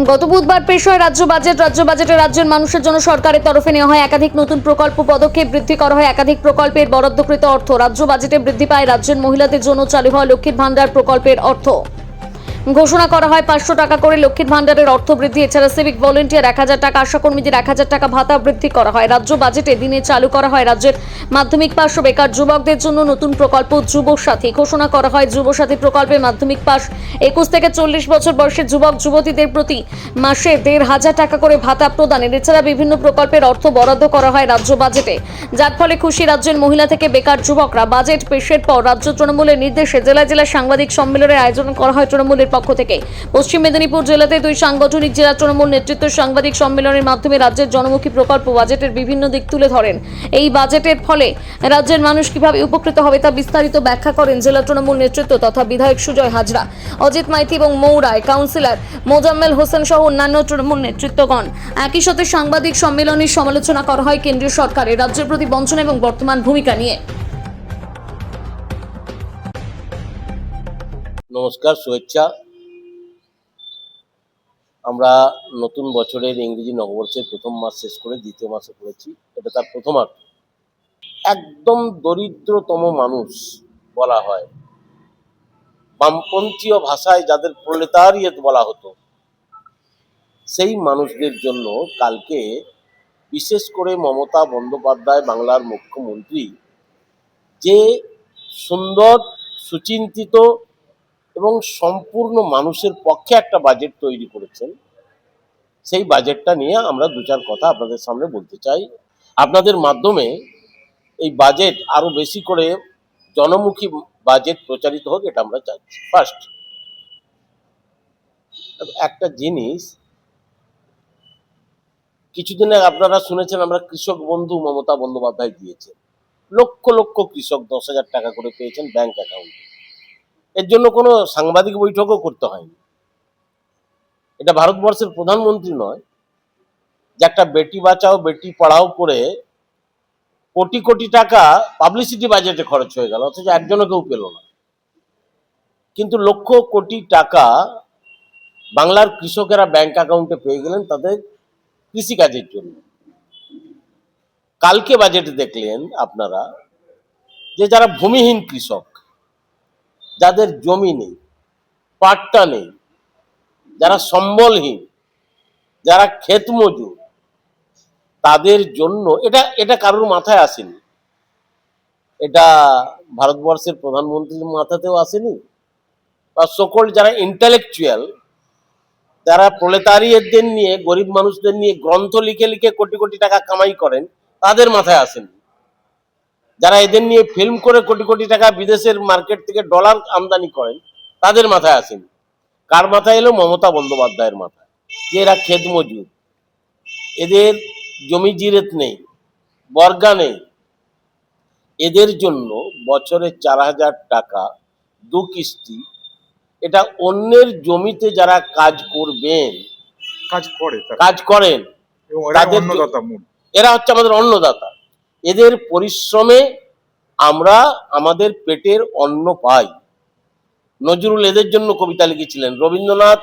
গত বুধবার পেশ হয় রাজ্য বাজেট, রাজ্য বাজেটে রাজ্যের মানুষের জন্য সরকারের তরফে নেওয়া হয় একাধিক নতুন প্রকল্প, পদক্ষেপ বৃদ্ধি করা হয় একাধিক প্রকল্পের বরাদ্দকৃত অর্থ। রাজ্য বাজেটে বৃদ্ধি পায় রাজ্যের মহিলাদের জন্য চালু হওয়া লক্ষ্মীর ভান্ডার প্রকল্পের অর্থ। ঘোষণা করা হয় পাঁচশো টাকা করে লক্ষ্মীর ভান্ডারের অর্থ বৃদ্ধি। এছাড়া সিভিক ভলেন্টিয়ার এক হাজার টাকা, আশাকর্মীদের এক হাজার টাকা ভাতা বৃদ্ধি করা হয়। রাজ্য বাজেটে দিনে চালু করা হয় রাজ্যের মাধ্যমিক পাশ ও বেকার যুবকদের জন্য নতুন প্রকল্প যুব সাথী ঘোষণা করা হয় যুব সাথী প্রকল্পে মাধ্যমিক পাশ একুশ থেকে চল্লিশ বছর বয়সের যুবক যুবতীদের প্রতি মাসে দেড় হাজার টাকা করে ভাতা প্রদানের। এছাড়া বিভিন্ন প্রকল্পের অর্থ বরাদ্দ করা হয় রাজ্য বাজেটে যার ফলে খুশি রাজ্যের মহিলা থেকে বেকার যুবকরা বাজেট পেশের পর রাজ্য তৃণমূলের নির্দেশে জেলা জেলা সাংবাদিক সম্মেলনের আয়োজন করা হয়। তৃণমূলের পক্ষ থেকে। পশ্চিম মেদিনীপুর জেলাতে দুই সাংগঠনিক জেলা তৃণমূল নেতৃত্ব সাংবাদিক সম্মেলনের মাধ্যমে রাজ্যের জনমুখী প্রকল্প বাজেটের বিভিন্ন দিক তুলে ধরেন। এই বাজেটের ফলে রাজ্যের মানুষ কীভাবে উপকৃত হবে তা বিস্তারিত ব্যাখ্যা করেন জেলা তৃণমূল নেতৃত্ব তথা বিধায়ক সুজয় হাজরা, অজিত মাইতি এবং মৌরায় কাউন্সিলর মোজাম্মেল হোসেন সহ অন্যান্য তৃণমূল নেতৃত্বগণ। একই সাথে সাংবাদিক সম্মেলনের সমালোচনা করা হয় কেন্দ্রীয় সরকারের, রাজ্যের প্রতি বঞ্চনা এবং বর্তমান ভূমিকা নিয়ে। নমস্কার, শুভেচ্ছা। আমরা নতুন বছরের ইংরেজি নববর্ষের প্রথম মাস শেষ করে দ্বিতীয় মাসে পড়েছি। এটা তার প্রথমার্থ একদম দরিদ্রতম মানুষ বলা হয়। বামপন্থীয় ভাষায় যাদের প্রলেতারিয়ত বলা হতো, সেই মানুষদের জন্য কালকে বিশেষ করে মমতা বন্দ্যোপাধ্যায় বাংলার মুখ্যমন্ত্রী যে সুন্দর, সুচিন্তিত এবং সম্পূর্ণ মানুষের পক্ষে একটা বাজেট তৈরি করেছেন। সেই বাজেটটা নিয়ে আমরা দু চার কথা আপনাদের সামনে বলতে চাই। আপনাদের মাধ্যমে এই বাজেট আরও বেশি করে জনমুখী বাজেট প্রচারিত হোক, এটা আমরা চাইছি ফার্স্ট একটা জিনিস, কিছুদিন আগে আপনারা শুনেছেন, আমরা কৃষক বন্ধু মমতা বন্দ্যোপাধ্যায় দিয়েছেন। লক্ষ লক্ষ কৃষক দশ হাজার টাকা করে পেয়েছেন ব্যাংক অ্যাকাউন্টে এর জন্য কোনো সাংবাদিক বৈঠকও করতে হয়নি। এটা ভারতবর্ষের প্রধানমন্ত্রী নয়, যে একটা বেটি বাঁচাও, বেটি পড়াও করে কোটি কোটি টাকা পাবলিসিটি বাজেটে খরচ হয়ে গেল, অথচ একজনও কেউ পেল না। কিন্তু লক্ষ কোটি টাকা বাংলার কৃষকেরা ব্যাংক অ্যাকাউন্টে পেয়ে গেলেন তাদের কৃষিকাজের জন্য। কালকে বাজেটে দেখলেন আপনারা যে যারা ভূমিহীন কৃষক যাদের জমি নেই, পাট্টা নেই, যারা সম্বলহীন, যারা ক্ষেত মজুর তাদের জন্য এটা এটা কারোর মাথায় আসেনি। এটা ভারতবর্ষের প্রধানমন্ত্রীর মাথাতেও আসেনি। বা সকল যারা ইন্টালেকচুয়াল যারা প্রলেতারিয়দের নিয়ে, গরিব মানুষদের নিয়ে গ্রন্থ লিখে লিখে কোটি কোটি টাকা কামাই করেন, তাদের মাথায় আসেনি। যারা এদের নিয়ে ফিল্ম করে কোটি কোটি টাকা বিদেশের মার্কেট থেকে ডলার আমদানি করেন তাদের মাথায় আসেনি। কার মাথায় এলো? মমতা বন্দ্যোপাধ্যায়ের মাথায়। যে এরা খেত মজুর। এদের জমি জিরেত নেই বর্গা নেই। এদের জন্য বছরে চার হাজার টাকা দু কিস্তি। এটা অন্যের জমিতে যারা কাজ করবেন কাজ করে কাজ করেন এরা হচ্ছে আমাদের অন্নদাতা। এদের পরিশ্রমে আমরা আমাদের পেটের অন্ন পাই। নজরুল এদের জন্য কবিতা লিখেছিলেন, রবীন্দ্রনাথ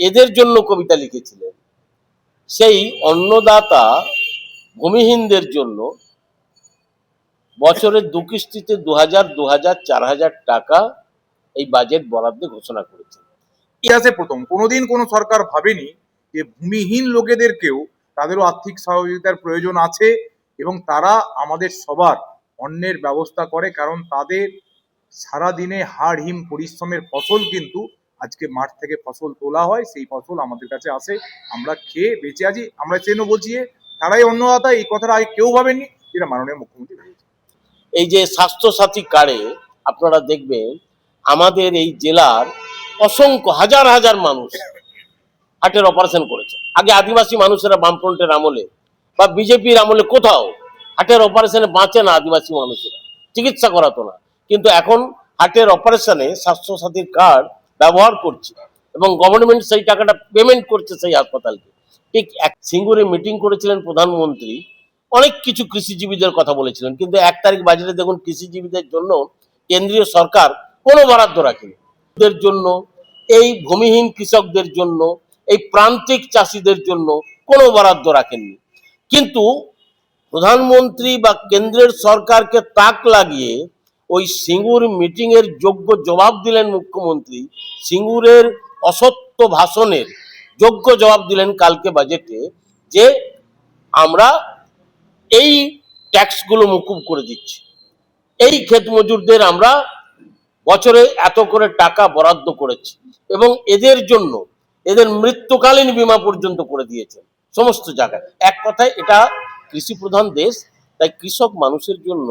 এদের জন্য কবিতা লিখেছিলেন। সেই অন্নদাতা ভূমিহীনদের জন্য বছরের দু কিস্তিতে দু হাজার দু হাজার, চার হাজার টাকা এই বাজেট বরাদ্দে ঘোষণা করেছে ইতিহাসে প্রথম। কোনোদিন কোনো সরকার ভাবেনি যে ভূমিহীন লোকেদেরকেও তাদেরও আর্থিক সহযোগিতার প্রয়োজন আছে। এবং তারা আমাদের সবার অন্যের ব্যবস্থা করে, কারণ তাদের সারাদিনে হাড় হিম পরিশ্রমের ফসল কিন্তু আজকে মাঠ থেকে ফসল তোলা হয়, সেই ফসল আমাদের কাছে আসে। আমরা খেয়ে বেঁচে আছি, আমরা চেনো বলছি তারাই অন্নদাতা এই কথাটা আগে কেউ ভাবেননি, যেটা মাননীয় মুখ্যমন্ত্রী এই যে স্বাস্থ্যসাথী কার্ডে আপনারা দেখবেন, আমাদের এই জেলার অসংখ্য হাজার হাজার মানুষ হার্টের অপারেশন করেছে। আগে আদিবাসী মানুষেরা বামফ্রন্টের আমলে বা বিজেপির আমলে কোথাও হার্টের অপারেশনে বাঁচে না আদিবাসী মানুষেরা। চিকিৎসা করাতো না। কিন্তু এখন হার্টের অপারেশনে স্বাস্থ্যসাথীর কার্ড ব্যবহার করছে এবং গভর্নমেন্ট সেই টাকাটা পেমেন্ট করছে সেই হাসপাতালকে। ঠিক এক সিঙ্গুরে মিটিং করেছিলেন প্রধানমন্ত্রী। অনেক কিছু কৃষিজীবীদের কথা বলেছিলেন। কিন্তু এক তারিখ বাজেটে দেখুন কৃষিজীবীদের জন্য কেন্দ্রীয় সরকার কোনো বরাদ্দ রাখেনি। এদের জন্য, এই ভূমিহীন কৃষকদের জন্য, এই প্রান্তিক চাষিদের জন্য কোনো বরাদ্দ রাখেননি। কিন্তু প্রধানমন্ত্রী বা কেন্দ্রের সরকারকে তাক লাগিয়ে ওই সিঙ্গুর মিটিং এর যোগ্য জবাব দিলেন মুখ্যমন্ত্রী। সিঙ্গুরের অসত্য ভাষণের যোগ্য জবাব দিলেন কালকে বাজেটে যে আমরা এই ট্যাক্সগুলো মুকুব করে দিচ্ছি। এই ক্ষেত মজুরদের আমরা বছরে এত করে টাকা বরাদ্দ করেছি এবং এদের জন্য, এদের মৃত্যুকালীন বীমা পর্যন্ত করে দিয়েছেন। সমস্ত জায়গায়। এক কথায় এটা কৃষি প্রধান দেশ, তাই কৃষক মানুষের জন্য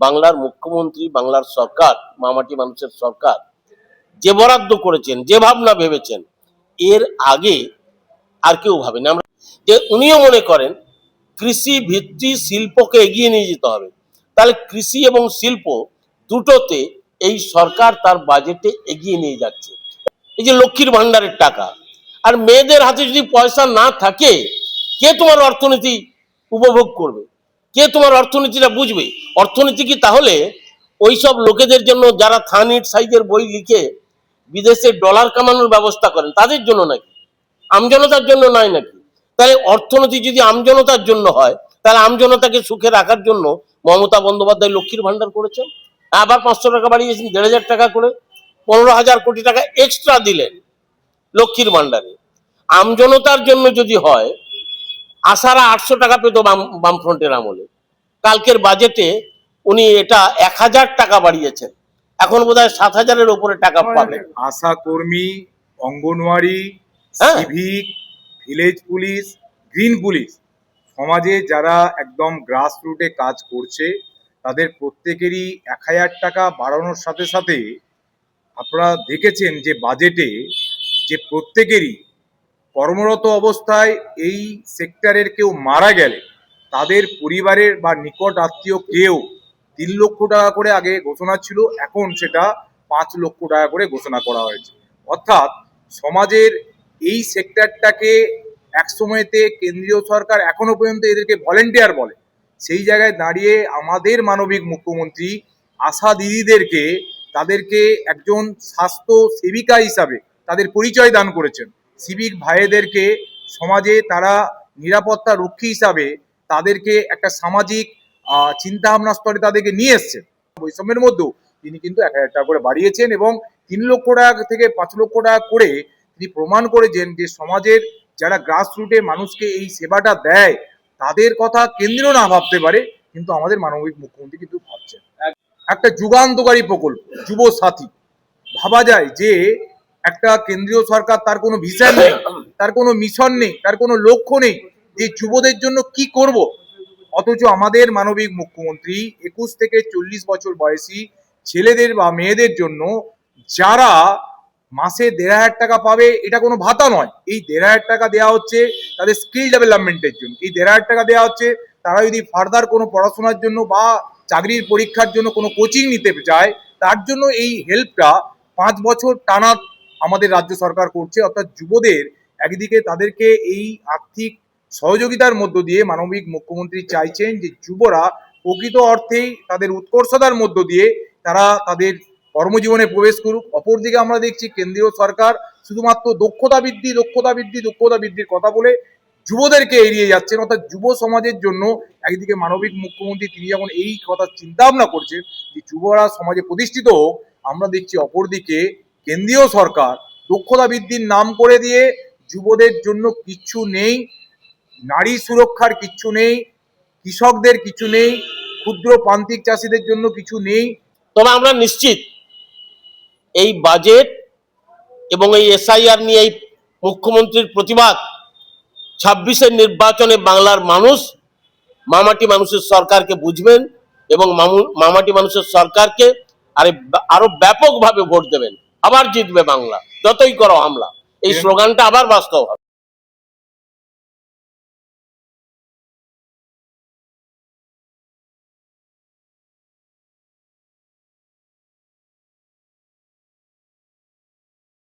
বাংলার মুখ্যমন্ত্রী, বাংলার সরকার, মামাটি মানুষের সরকার যে বরাদ্দ করেছেন, যে ভাবনা ভেবেছেন, এর আগে আর কেউ ভাবেনি। আমরা যে উনিও মনে করেন, কৃষি ভিত্তি শিল্পকে এগিয়ে নিয়ে যেতে হবে। তাহলে কৃষি এবং শিল্প দুটোতে এই সরকার তার বাজেটে এগিয়ে নিয়ে যাচ্ছে। এই যে লক্ষ্মীর ভান্ডারের টাকা আর মেয়েদের হাতে যদি পয়সা না থাকে, কে তোমার অর্থনীতি উপভোগ করবে? কে তোমার অর্থনীতিটা বুঝবে? অর্থনীতি কি তাহলে ওইসব লোকেদের জন্য যারা থানিট সাইজের বই লিখে বিদেশে ডলার কামানোর ব্যবস্থা করেন, তাদের জন্য নাকি? আমজনতার জন্য নয় নাকি? তাহলে অর্থনীতি যদি আমজনতার জন্য হয়, তাহলে আমজনতাকে সুখে রাখার জন্য মমতা বন্দ্যোপাধ্যায় লক্ষ্মীর ভান্ডার করেছেন। আবার পাঁচশো টাকা বাড়িয়েছেন, দেড় হাজার টাকা করে, পনেরো হাজার কোটি টাকা এক্সট্রা দিলেন। লক্ষ্মীর ভান্ডারে। আমজনতার জন্য যদি হয় আশারা আটশো টাকা পেত বাম বামফ্রন্টের আমলে। কালকের বাজেটে উনি এটা এক হাজার টাকা বাড়িয়েছেন। এখন বোধহয় সাত হাজারের উপরে টাকা পাবেন। আশা কর্মী অঙ্গনওয়াড়ি হ্যাঁ। Civic village police green police সমাজে যারা একদম গ্রাস রুটে কাজ করছে তাদের প্রত্যেকেরই এক হাজার টাকা বাড়ানোর সাথে সাথে আপনারা দেখেছেন যে বাজেটে যে প্রত্যেকেরই কর্মরত অবস্থায় এই সেক্টরের কেউ মারা গেলে, তাদের পরিবারের বা নিকট আত্মীয় কেউ তিন লক্ষ টাকা করে আগে ঘোষণা ছিল, এখন সেটা পাঁচ লক্ষ টাকা করে ঘোষণা করা হয়েছে। অর্থাৎ সমাজের এই সেক্টরটাকে এক সময়তে কেন্দ্রীয় সরকার এখনও পর্যন্ত এদেরকে ভলেন্টিয়ার বলে। সেই জায়গায় দাঁড়িয়ে আমাদের মানবিক মুখ্যমন্ত্রী আশা দিদিদেরকে তাদেরকে একজন স্বাস্থ্য সেবিকা হিসাবে তাদের পরিচয় দান করেছেন। সিভিক ভাইদেরকে সমাজে তারা নিরাপত্তা রক্ষী হিসাবে তাদেরকে একটা সামাজিক চিন্তা ভাবনা স্তরে তাদেরকে নিয়ে এসছেন। বৈষম্যের মধ্যেও তিনি কিন্তু এক হাজার টাকা করে বাড়িয়েছেন এবং তিন লক্ষ টাকা থেকে পাঁচ লক্ষ টাকা করে তিনি প্রমাণ করেছেন যে সমাজের যারা গ্রাস রুটে মানুষকে এই সেবাটা দেয়, তাদের কথা কেন্দ্র না ভাবতে পারে, কিন্তু আমাদের মানবিক মুখ্যমন্ত্রী কিন্তু ভাবছেন। একটা যুগান্তকারী প্রকল্প যুব সাথী ভাবা যায় যে একটা কেন্দ্রীয় সরকার, তার কোনো ভিশন নেই, তার কোনো মিশন নেই, তার কোনো লক্ষ্য নেই যে যুবদের জন্য কি করব। অথচ আমাদের মানবিক মুখ্যমন্ত্রী একুশ থেকে চল্লিশ বছর বয়সী ছেলেদের বা মেয়েদের জন্য যারা মাসে দেড় হাজার টাকা পাবে, এটা কোনো ভাতা নয়। এই দেড় হাজার টাকা দেওয়া হচ্ছে তাদের স্কিল ডেভেলপমেন্টের জন্য। এই দেড় হাজার টাকা দেওয়া হচ্ছে তারা যদি ফার্দার কোনো পড়াশোনার জন্য বা চাকরির পরীক্ষার জন্য কোনো কোচিং নিতে চায় তার জন্য এই হেল্পটা পাঁচ বছর টানা আমাদের রাজ্য সরকার করছে, অর্থাৎ যুবদের একদিকে তাদেরকে এই আর্থিক সহযোগিতার মধ্য দিয়ে মানবিক মুখ্যমন্ত্রী চাইছেন যে যুবরা প্রকৃত অর্থেই তাদের উৎকর্ষতার মধ্য দিয়ে তারা তাদের কর্মজীবনে প্রবেশ করুক। অপরদিকে আমরা দেখছি কেন্দ্রীয় সরকার শুধুমাত্র দক্ষতা বৃদ্ধি দক্ষতা বৃদ্ধি, দক্ষতা বৃদ্ধির কথা বলে যুবদেরকে এড়িয়ে যাচ্ছেন। অর্থাৎ যুব সমাজের জন্য একদিকে মানবিক মুখ্যমন্ত্রী তিনি যখন এই কথা চিন্তা ভাবনা করছেন যে যুবরা সমাজে প্রতিষ্ঠিত হোক, আমরা দেখছি অপরদিকে কেন্দ্রীয় সরকার দক্ষতা বৃদ্ধির নাম করে দিয়ে যুবদের জন্য কিচ্ছু নেই, নারী সুরক্ষার কিচ্ছু নেই, কৃষকদের কিছু নেই, ক্ষুদ্র প্রান্তিক চাষিদের জন্য কিছু নেই। তবে আমরা নিশ্চিত এই বাজেট এবং এই এসআইআর নিয়ে এই মুখ্যমন্ত্রীর প্রতিবাদ ছাব্বিশের নির্বাচনে বাংলার মানুষ, মামাটি মানুষের সরকারকে বুঝবেন এবং মামাটি মানুষের সরকারকে আরে আরও ব্যাপকভাবে ভোট দেবেন। আবার জিতবে বাংলা। যতই করো হামলা। এই স্লোগানটা আবার বাস্তব হবে।